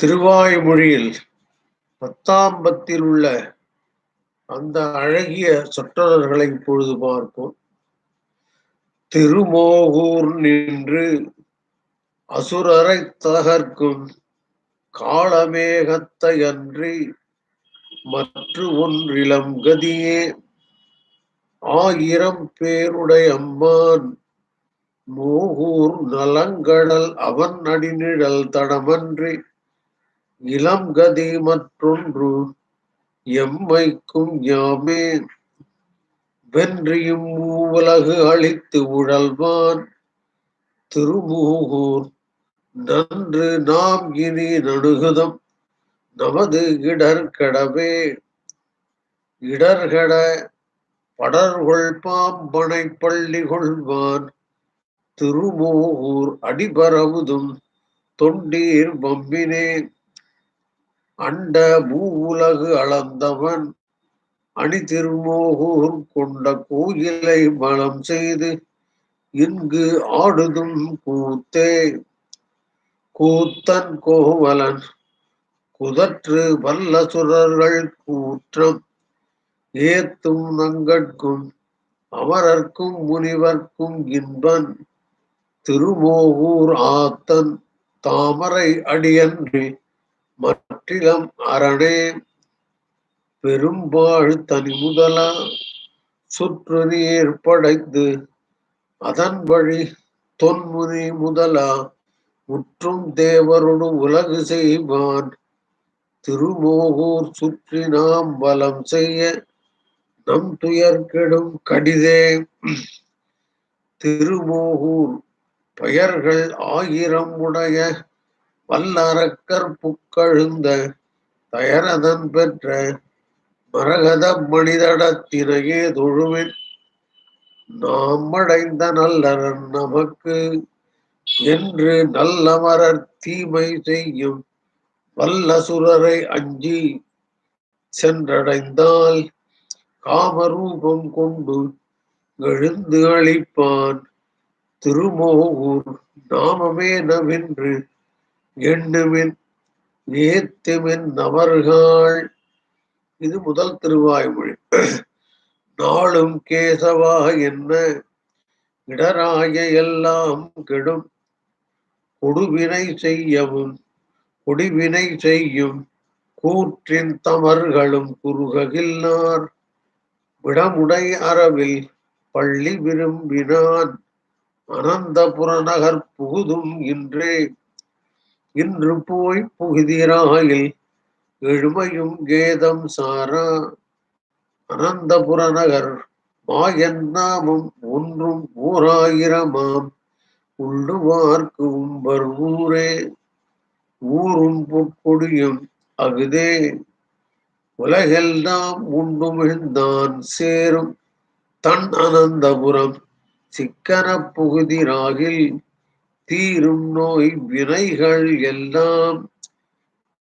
திருவாய்மொழியில் பத்தாம்பத்தில் உள்ள அந்த அழகிய சொற்றொடர்களை இப்பொழுது பார்ப்போம். திருமோகூர் நின்று அசுரரை தகர்க்கும் காளமேகத்தையன்றி மற்ற ஒன்றிலம் கதியே ஆயிரம் பேருடைய அம்மான் மோகூர் நலங்கடல் அவன் அடிநிழல் தடமன்றி இளம் கதி மற்றொன்று எம்மைக்கும் யாமே. வென்றியும் மூவலகு அழித்து உழல்வான் திருமூகூர். நன்று நாம் இனி நடுகுதம் நமது இடர்கடவே இடர்கட படர்கொள் பாம்பனை பள்ளி கொள்வான் திருமூகூர் அடிபரவுதும் தொண்டீர் பம்பினே அண்ட மூவுலகு அளந்தவன் அணி திருமோகூர் கொண்ட கோயிலை பலம் செய்து இங்கு ஆடுதும் கூத்தே. கூத்தன் கோவலன் குதற்று வல்ல சுரர்கள் கூற்றம் ஏத்தும் நங்கட்கும் அமரர்க்கும் முனிவர்க்கும் இன்பன் திருமோகூர் ஆத்தன் தாமரை அடியன்றி மற்றிலம் அரணே பெரும்பாழ் தனி முதலா சுற்று நீர் படைத்து அதன் வழி தொன்முனி முதலா முற்றும் தேவரோடு உலகு செய்வான். திருமோகூர் சுற்றி நாம் பலம் செய்ய நம் துயர் கெடும் கடிதே. திருமோகூர் பெயர்கள் ஆயிரம் உடைய வல்லறக்கர் புக்கழுந்த தயரதன் பெற்ற மரகத மனிதடத்தினையே தொழுவின் நாம் அடைந்த நல்லரன் நமக்கு என்று நல்லமரர் தீமை செய்யும் வல்லசுரரை அஞ்சி சென்றடைந்தால் காமரூபம் கொண்டு எழுந்து அழிப்பான் திருமோகூர் நாமமே நவின்று எண்ணுமின் ஏத்துமின் நபர்கள் இது முதல் திருவாய்மொழி நாளும் கேசவா என்ன? இடராய எல்லாம் கெடும். கொடுவினை செய்யவும் குடிவினை செய்யும் கூற்றின் தமர்களும் குறுககில்லார் விடமுடை அறவில் பள்ளி விரும்பினான். அனந்தபுர நகர் புகுதும் இன்றே. இன்று போய் புகுதிராயில் எழுமையும் கேதம் சாரா. அனந்தபுர நகர் மாயன் நாமம் ஒன்றும் ஊராயிரமாம் உள்ளுவார்க்கு உம்பர் ஊரே ஊரும் பொற்கொடியும் அகுதே. உலகெல்லாம் உண்டுமிழ்ந்தான் சேரும் தன் அனந்தபுரம் சிக்கன புகுதிராகில் தீரும் நோய் வினைகள் எல்லாம்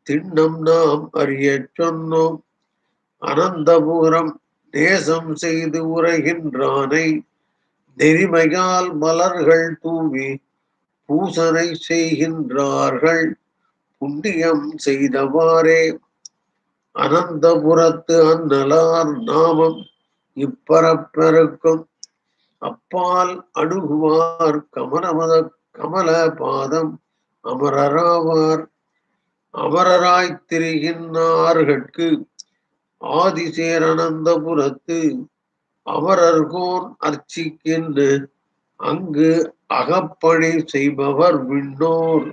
திண்ணம் நாம் அறிய சொன்னோம். அனந்தபுரம் நேசம் செய்து உரைகின்றானை நெறிமையால் மலர்கள் தூவி பூசனை செய்கின்றார்கள். புண்ணியம் செய்தவாறே அனந்தபுரத்து அந்நலார் நாமம் இப்பரப்பெருக்கும். அப்பால் அணுகுவார் கமலமத கமல பாதம் அமரராவார். அமரராய் திரிகின்றார்கட்கு ஆதிசேரனந்தபுரத்து அமரர்கோன் அர்ச்சிக்கின்ற அங்கு அகப்பணி செய்பவர் விண்ணோர்.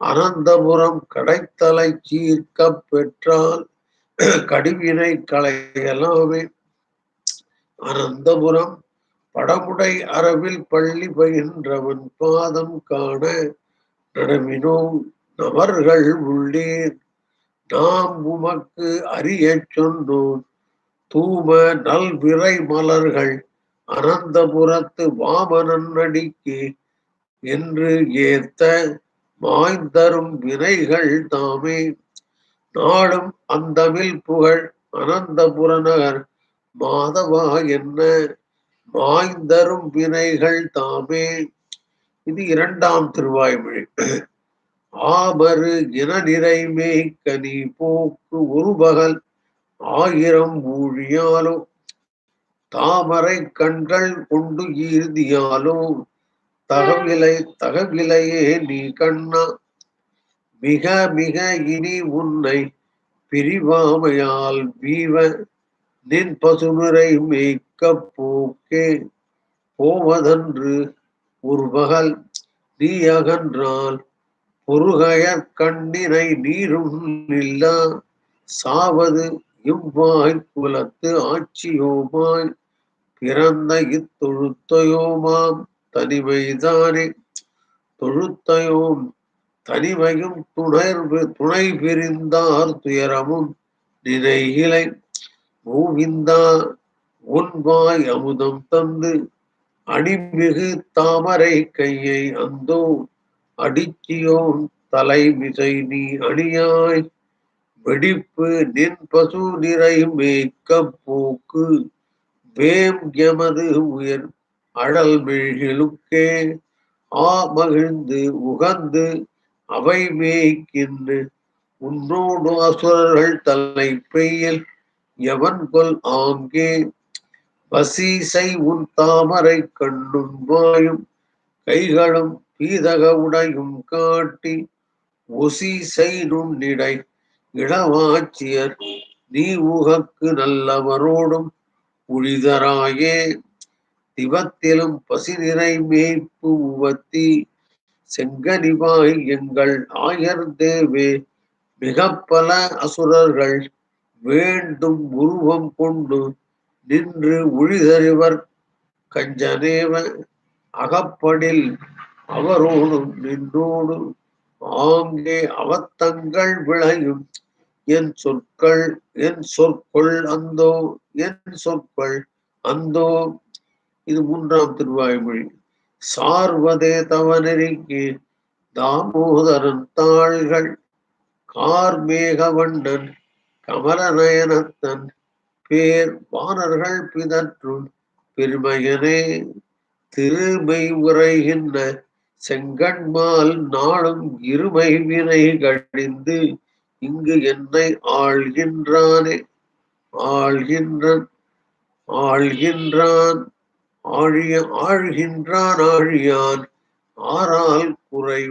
அனந்தபுரம் கடைத்தலை சீர்க்க பெற்றால் கடிவினை களையலாமே. அனந்தபுரம் படமுடை அரவில் பள்ளி பயின்றவன் பாதம் காண நடமினோம் நபர்கள் உள்ளீர் நாம் உமக்கு அறிய சொன்னோம். தூம நல்விரை மலர்கள் அனந்தபுரத்து வாமனன் அடிக்கு என்று ஏத்த மாய்ந்தரும் வினைகள் தாமே. நாடும் அந்தமில் புகழ் அனந்தபுர நகர் மாதவா என்ன? மாய்ந்தரும் வினைகள் தாமே. இது இரண்டாம் திருவாய்மொழி. ஆபரு இன நிறைமே கனி போக்கு ஒரு பகல் ஆயிரம் ஊழியாலோ. தாமரை கண்கள் கொண்டு ஈர்தியாலோ தகவிலை தகவிலையே நீ கண்ணா. மிக மிக இனி உன்னை பிரிவாமையால் வீவ நின் பசுமுறை மேய்க்க போக்கே போவதன்று ஒரு பகல் நீ அகன்றால் பொறுகையற் கண்ணினை நீரும் இல்லா சாவது இவ்வாய் குலத்து ஆட்சியோமாய் பிறந்த இத்தொழுத்தையோமாம் தனிமைதானே. தொழுத்தையோம் தனிமையும் துணர்வு துணை பிரிந்தார் துயரமும் நினைகிலை மூவிந்தா உன்வாய் அமுதம் தந்து அணிமிகு தாமரை கையை அந்தோ அடிச்சியோன் தலைமிசை நீ அணியாய். வெடிப்பு நின் பசு நிறை மேய்க்க போக்கு வேம் எமது உயர் அழல் மெழுகிலுக்கே ஆ மகிழ்ந்து உகந்து அவை மேய்க்கின்று உன்னோடு அசுரர்கள் தலை பெய்யல். எவன்கொல் ஆங்கே வசீசை உன் தாமரை கண்ணும் வாயும் கைகளும் பீதக உடையும் காட்டி ஒசீசை நுண்ணிடை இளவாச்சியர் நீ உகக்கு நல்லவரோடும் உழிதராயே திவத்திலும் பசிநிறை மேய்ப்பு உவத்தி செங்கனிவாய் எங்கள் ஆயர் தேவே மிக பல அசுரர்கள் வேண்டும் உருவம் கொண்டு நின்று உழிதறிவர் கஞ்சனேவ அகப்படில் அவரோடும் நின்றோடு ஆங்கே அவத்தங்கள் விளையும். என் சொற்கள் என் சொற்கள் அந்தோ என் சொற்கள் அந்தோ. இது மூன்றாம் திருவாய்மொழி. சார்வதே தவநெறிக்கு தாமோதரன் தாள்கள் கார்மேகவண்ணன் கமலநயனத்தன் பேர் வானர்கள் பிதற்றும் பெருமையனே. திருமை உரைகின்ற செங்கண்மால் நாளும் இருமை வினை கழிந்து இங்கு என்னை ஆள்கின்றானே. ஆள்கின்றன் ஆள்கின்றான் ஆழிய ஆழ்கின்றான் ஆழியான் ஆறால் குறை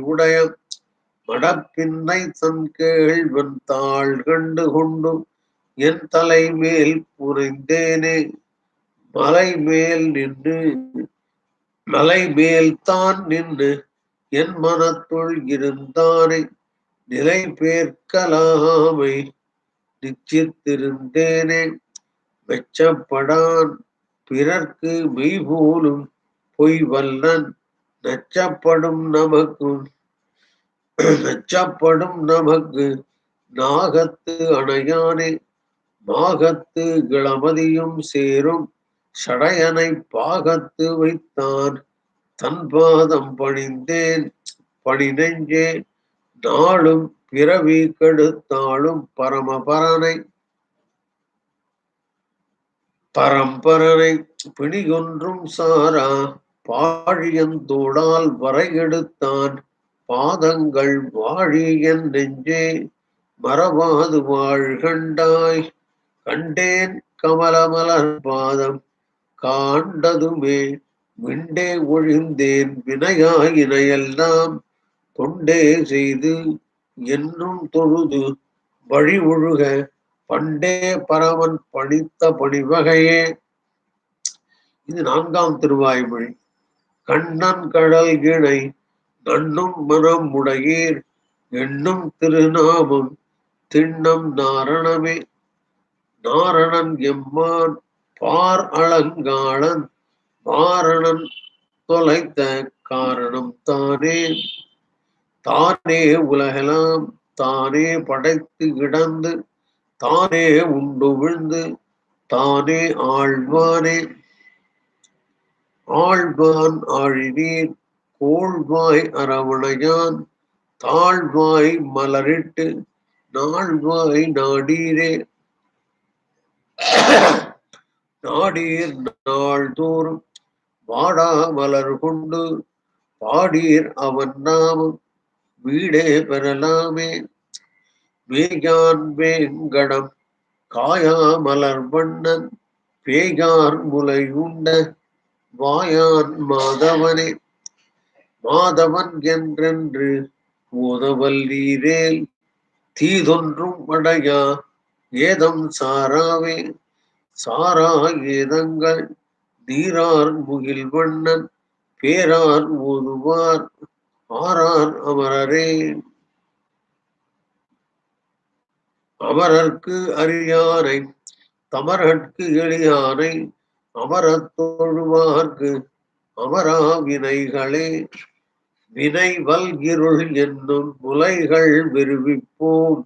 உடைய தன் கேள்வன் கண்டு கொண்டு என் தலை மேல் புரிந்தேனே. மலை மேல் நின்று மலை மேல் தான் நின்று என் மனத்துள் இருந்தானே. நிலை பேர்க்கலாமை நிச்சித்திருந்தேனே மெச்சப்படான் பிறர்க்கு மெய் போலும் பொய் வல்லன் நச்சப்படும் நமக்கும் நச்சப்படும் நமக்கு நாகத்து அணையானே. மாகத்து கிளமதியும் சேரும். சடையனை பாகத்து வைத்தான். தன் பாதம் பணிந்தேன். பணி நெஞ்சே நாளும் பிறவி கெடுத்தாளும் பரமபரனை. பரம்பரனை பிணிகொன்றும் சாரா. பாழியந்தோடால் வரையெடுத்தான். பாதங்கள் வாழி என் நெஞ்சே மறவாது வாழ்கண்டாய். கண்டேன் கமலமலர் பாதம் காண்டதுமே விண்டே ஒழிந்தேன் வினையாயினையெல்லாம் தொண்டே செய்து என்னும் தொழுது வழி ஒழுக பண்டே பரவன் பணித்த பணிவகையே. இது நான்காம் திருவாய்மொழி. கண்ணன் கடல் இணை நண்ணும் மனம் உடையீர் எண்ணும் திருநாமம் திண்ணம் நாரணமே. நாரணன் எம்மான் பார் அலங்காளன். மாரணன் தொலைத்த காரணம் தானே. தானே உலகலாம் தானே படைத்து கிடந்து தானே உண்டு விழுந்து தானே ஆழ்வானே. ஆழ்வான் ஆழினீர் கோள்வாய் அரவணையான் தாழ்வாய் மலரிட்டு நாழ்வாய் நாடீரே. நாடீர் நாள்தோறும் வாடா மலர் கொண்டு பாடீர் அவன் நாமம் வீடே பெறலாமே. மேயான் வேங்கடம் காயா மலர் வண்ணன் பேயார் முலை உண்ட வாயான் மாதவனே. மாதவன் என்றென்று ஓதவல்லீரேல் தீதொன்றும் அடையா ஏதம் சாராவே சாரா ஏதங்கள் நீரார் முகில் வண்ணன் பேரார் ஓதுவார் ஆரார் அமரரே. அமரர்க்கு அரியானை தமரர்க்கு எளியானை அமரத் தொழுவார்க்கு அமரா வினைவல் இருள் என்னும் முலைகள் விரும்பிப்போம்.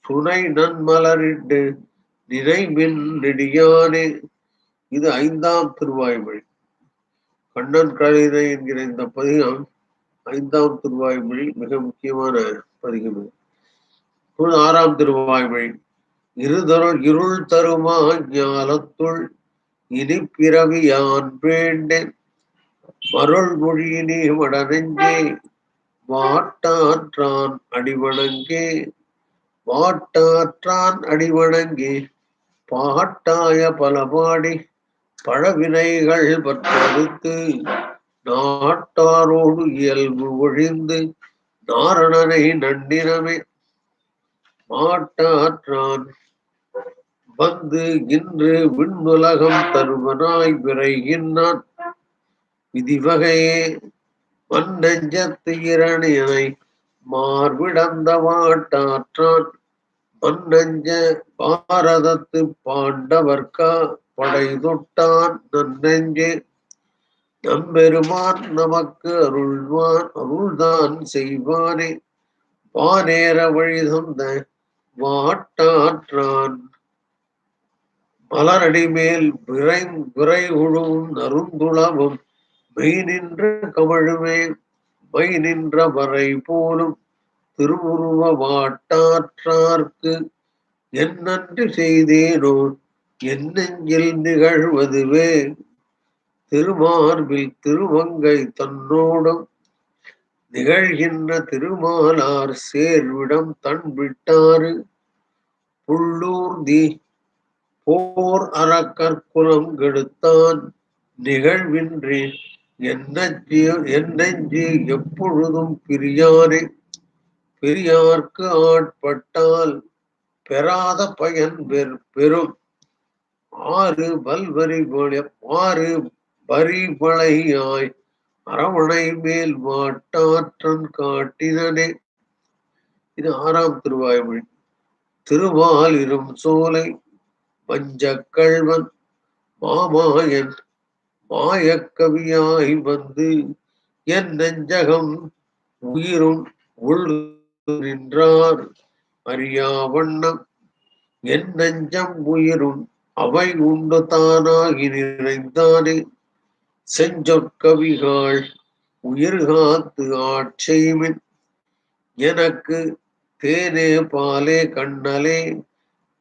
துணை நன்மலரிட்டு நினைவின் நெடியானே. இது ஐந்தாம் திருவாய்மொழி. கண்ணன் கழிதை என்கிற இந்த பதிகம் ஐந்தாம் திருவாய்மொழி மிக முக்கியமான பதிகம். இது ஆறாம் திருவாய்மொழி. இருதருள் இருள் தருமா ஞாலத்துள் இனி பிறவி யான் வேண்டேன். மருள் மொழியினே வடனெஞ்சே வாட்டாற்றான் அடிவணங்கே வாட்டாற்றான் அடிவணங்கே பாட்டாய பல பாடி பழவினைகள் பற்றறுத்து நாட்டாரோடு இயல்பு ஒழிந்து நாரணனை நன்னிறமே. மாட்டாற்றான் வந்து இன்று விண்ணுலகம் தருவனாய் விரைகின்றான். விதிவகையே மன்னஞ்சத்து இரணியனை மார்பிடந்த வாட்டாற்றான். மன்னஞ்ச பாரதத்து பாண்டவர்க்கா படை தொட்டான் நன்னெஞ்சே. நம்பெருமான் நமக்கு அருள்வான் அருள்தான் செய்வானே. வானேற வழி தந்த வாட்டாற்றான். மலரடி மேல் விரை விரை உழுவும் அருந்துளவும் மெய் நின்ற கமழுமே மை நின்ற வரை போலும் திருவுருவ வாட்டாற்றார்க்கு என்னன்று செய்தேனோ என் நெஞ்சில் நிகழ்வதுவே. திருமார்பில் திருமங்கை தன்னோடும் நிகழ்கின்ற திருமாலார் சேர்விடம் தன் விட்டாறு புள்ளூர்தி போர் அறக்கற்குலம் கெடுத்தான் நிகழ்வின்றி என்னெஞ்சு எப்பொழுதும் பிரியானே பெரியார்க்கு ஆட்பட்டால் பெறாத பயன் பெறும். ஆறு பல்வரி ஆறு பரிபளையாய் அரவணை மேல் மாட்டாற்றன் காட்டினனே. இது ஆறாம் திருவாய்மொழி. திருவாலிரும் சோலை வஞ்சக்கள்வன் மாமாயன் மாயக்கவியாய் வந்து என் நெஞ்சகம் உயிரும் உள் நின்றார். அறியா வண்ணம் என் நெஞ்சம் உயிரும் அவை உண்டு தானாகி நிறைந்தானே. செஞ்சொற்கவிகள் உயிர் காத்து ஆட்செய்மின் எனக்கு தேனே பாலே கண்ணலே.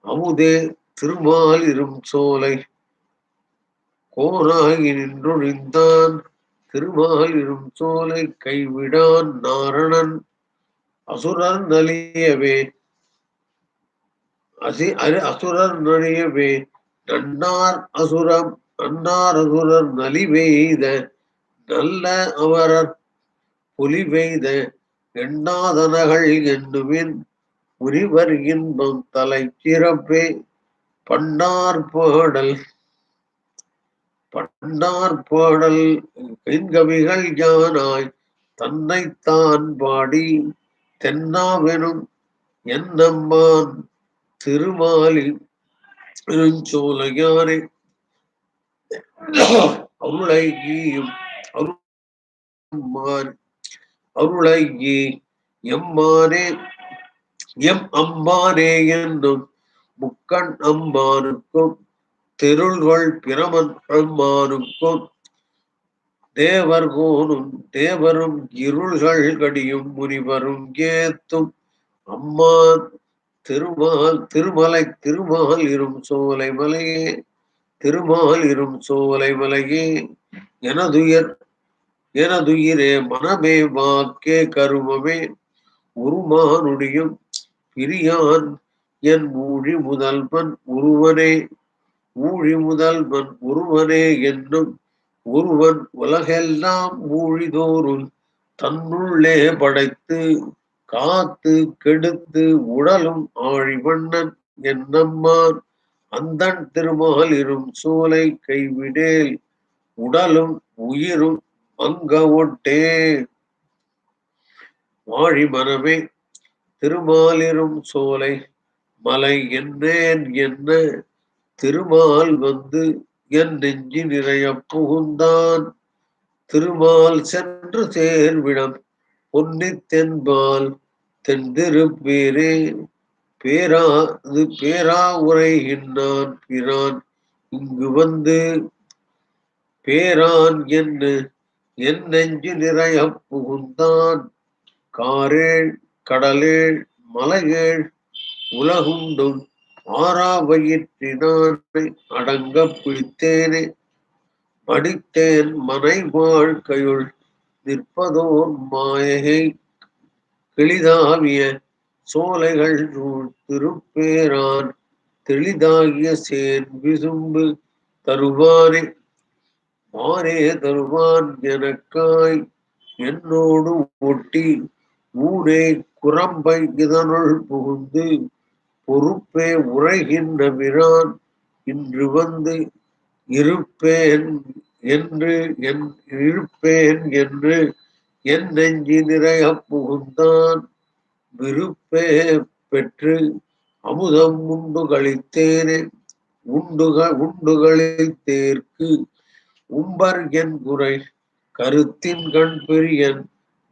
அமுதே திருமால் இரும் சோலை கோனாகி நின்றொழிந்தான் திருமால் சோலை கைவிடான் நாரணன் அசுரர் நலியவே. அசி அரு அசுரர் நலியவே. நன்னார் அசுரம் நன்னார் அசுரர் நலிவெய்த நல்ல அவரர் புலிவெய்த எண்ணாதனகள் என்னுவின் உரிவர் இன்பம் தலை சிறப்பே பண்டார் பாடல் பண்டார் பாடல் பெண்கவிகள் யானாய் தன்னைத்தான் பாடி தென்னாவெனும் என்னம்மான் திருமாலி பெருஞ்சோலையானை அருளையும் அருள்மான் அருளை எம்மானே எம் அம்மானே என்னும் முக்கண் அம்மானுக்கும் திருள்கள் பிரமன் தேவர் கோனும் தேவரும் இருள்கள் கடியும் முனிவரும் ஏத்தும். அம்மான் திருமால் திருமலை திருமால் இரும் சோலை மலையே திருமால் இரும் சோலை மலையே. எனதுயர் எனதுயிரே மனமே வாக்கே கருமமே. உருமானுடியும் பிரியான் என் மூழி முதல்வன் உருவனே. ஊழி முதல்வன் ஒருவனே என்னும் ஒருவன் உலகெல்லாம் ஊழிதோறும் தன்னுள்ளே படைத்து காத்து கெடுத்து உடலும் ஆழிவண்ணன் என்னம்மான் அந்தன் திருமாலிரும் சோலை கைவிடேல் உடலும் உயிரும் அங்க ஒட்டே வாழி மனமே திருமாலிரும் சோலை மலை என்னேன் என்ன? திருமால் வந்து என் நெஞ்சு நிறைய புகுந்தான். திருமால் சென்று சேர்விடம் பொன்னி தென்பால் தென்திருப்பேரே. பேரா இது பேரா உரைகின்றான் பிரான் இங்கு வந்து பேரான் என்ன என் நெஞ்சு நிறைய புகுந்தான். காரேழ் கடலேழ் மலையேழ் உலகுண்டும் ஆறாவயிற்றினானை அடங்க பிடித்தேனே. மடித்தேன் மனை வாழ்க்கையுள் நிற்பதோர் மாயகை கிளிதாவிய சோலைகள் திருப்பேரான் தெளிதாகிய சேன் விசும்பு தருவானே. மாறே தருவான் எனக்காய் என்னோடு ஒட்டி ஊரே குரம்பை இதனுள் புகுந்து பொறுப்பே உரைகின்ற விரான் இன்று வந்து இருப்பேன் என்று என் இருப்பேன் என்று என் நெஞ்சி நிறைய புகுந்தான். விருப்பே பெற்று அமுதம் உண்டு கழித்தேனே உண்டுக உண்டுகளித்தேற்கு தேர்க்கு உம்பர் என் குறை கருத்தின் கண் பெரியன்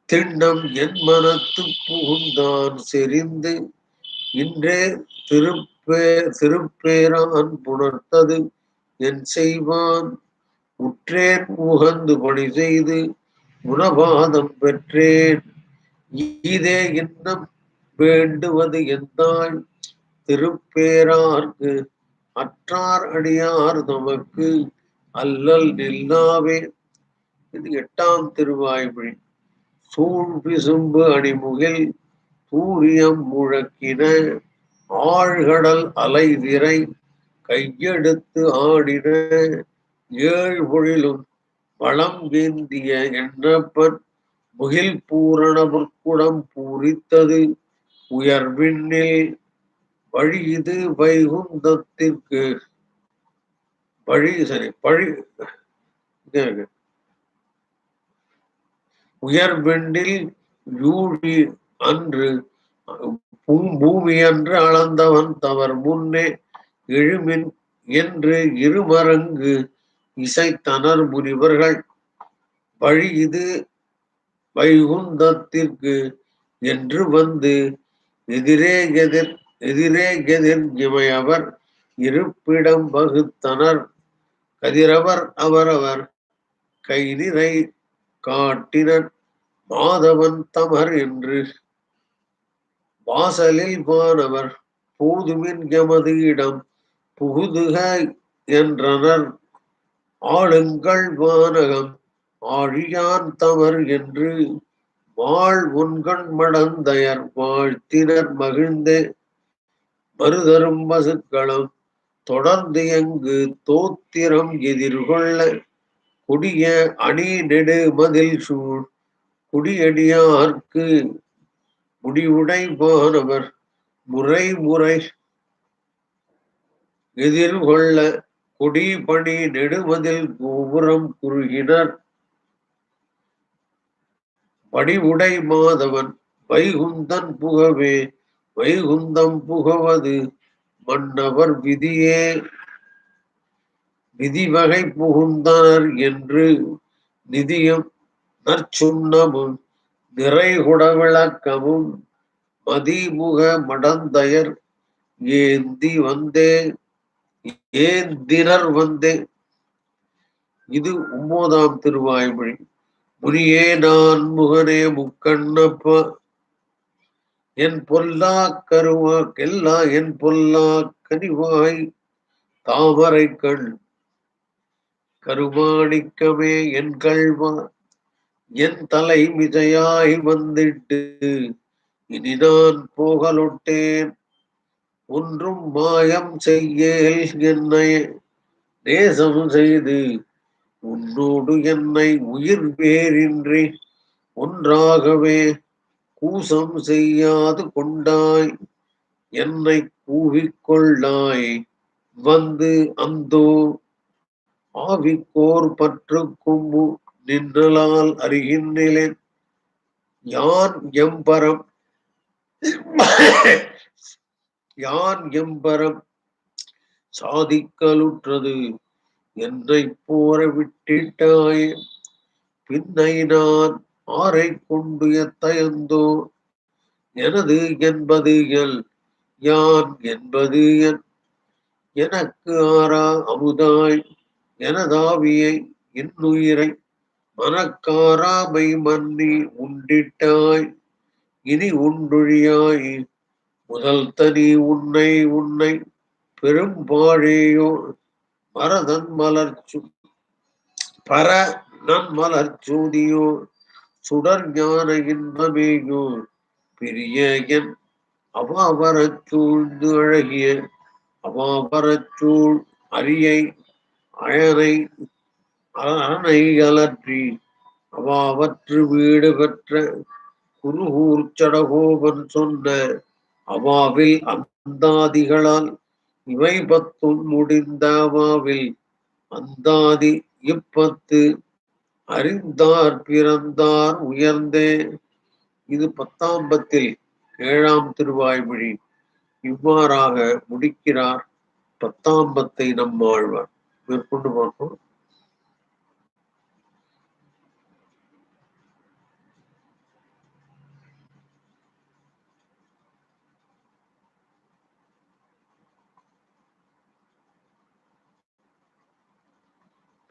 திண்ணம் என் மனத்து புகுந்தான். செறிந்து இன்றே திருப்பே திருப்பேரான் புணர்த்தது என் செய்வான். உற்றேன் உகந்து பணி செய்து உணவாதம் பெற்றேன். இதே இன்னம் வேண்டுவது எந்தாய் திருப்பேரார்க்கு அற்றார் அடியார் தமக்கு அல்லல் நில்லாவே. இது எட்டாம் திருவாய்மொழி. சூழ் பிசும்பு அணிமுகில் தூரியம் முழக்கின ஆழ்கடல் அலைதிரை கையெடுத்து ஆடின ஏழ் பொழிலும் வளம் வேந்திய எண்ணப்பன் முகில் பூரண புற்குடம் பூரித்தது உயர்விண்ணில் வழி இது வைகுந்தத்திற்கு வழி சரி பழி இங்க இருக்கு. உயர்வெண்டில் யூழி அன்று பூமி அன்று அளந்தவன் தவர் முன்னே எழுமின் என்று இருமரங்கு இசைத்தனர் முனிவர்கள். வழி இது வைகுந்தத்திற்கு என்று வந்து எதிரே எதிர் எதிரே எதிர் இமையவர் இருப்பிடம் வகுத்தனர். கதிரவர் அவரவர் கை நிறை காட்டினர். மாதவன் தமர் என்று வாசலில் வானவர் போதுமின் எமது இடம் புகுதுக என்றனர். ஆளுங்கள் வானகம் ஆழியான் தவர் என்று வாழ் உண்கண் மடந்தையர் வாழ்த்தினர் மகிழ்ந்தே. மறுதரும் பசுக்களும் தொடர்ந்து எங்கு தோத்திரம் எதிர்கொள்ள கொடிய அணி நெடு மதில் சூழ் குடியடியார்க்கு முடிவுடை போறவர் முறை முறை எதிர்கொள்ள கொடி நெடுவதில் கோபுரம் குறுகினர். படிவுடை மாதவன் வைகுந்தன் புகவே வைகுந்தம் புகவது மன்னவர் விதியே. விதிவகை புகுந்தனர் என்று நிதியம் நற்சுண்ணமும் நிறைகுட விளக்கமும் மதிமுக மடந்தயர் ஏந்தி வந்தே ஏந்தினர் வந்தே. இது ஒன்பதாம் திருவாய்மொழி. முனியே நான் முகனே முக்கண்ணப்பா. என் பொல்லா கருவாக்கெல்லா என் பொல்லா கனிவாய். தாமரை கண் கருமாணிக்கமே என் கள்வா என் தலை மிதையாய் வந்திட்டு இனி நான் போகலொட்டேன் ஒன்றும் மாயம் செய்யேல் என்னை நேசம் செய்து உன்னோடு என்னை உயிர் வேறின்றி ஒன்றாகவே கூசம் செய்யாது கொண்டாய். என்னை கூவிக்கொள்ளாய் வந்து அந்தோ ஆவிக்கோர் பற்று கும்பு நின்றலால் அறிகின்றேன். யான் எம்பரம்? யான் எம்பரம்? சாதிக்கலுற்றது என்னை போற விட்டிட்டாய் பின்னை நான் ஆரை கொண்டு எத்தயந்தோ? எனது என்பது எல் யான் என்பது என். எனக்கு ஆறா அமுதாய் எனதாவியை இன்னுயிரை மனக்காராமை மன்னி உண்டிட்டாய் இனி உண்டொழியாய். முதல் தனி உன்னை உன்னை பெரும்பாழேயோ மரதன் மலர்ச்சு பர நன்மலர் ஜோதியோ சுடர் ஞான இன்பமேயோ பிரிய என் அவாவரச் சூழ்ந்து அழகிய அவாவரச் சூழ் அரியை அழனை அலற்றி அவாவற்று வீடு பெற்ற குருகூர் சடகோபன் சொன்ன அவாவில் அந்தாதிகளால் இவை பத்தும் முடிந்த அவாவில் அந்தாதி இப்பத்து அறிந்தார் பிறந்தார் உயர்ந்தே. இது பத்தாம் பத்தில் ஏழாம் திருவாய்மொழி. இவ்வாறாக முடிக்கிறார் பத்தாம் பத்தை நம்மாழ்வார் மேற்கொண்டு பார்ப்போம்.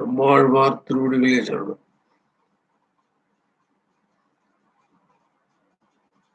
நம்மாழ்வார் திருவடிகளே சொல்லணும்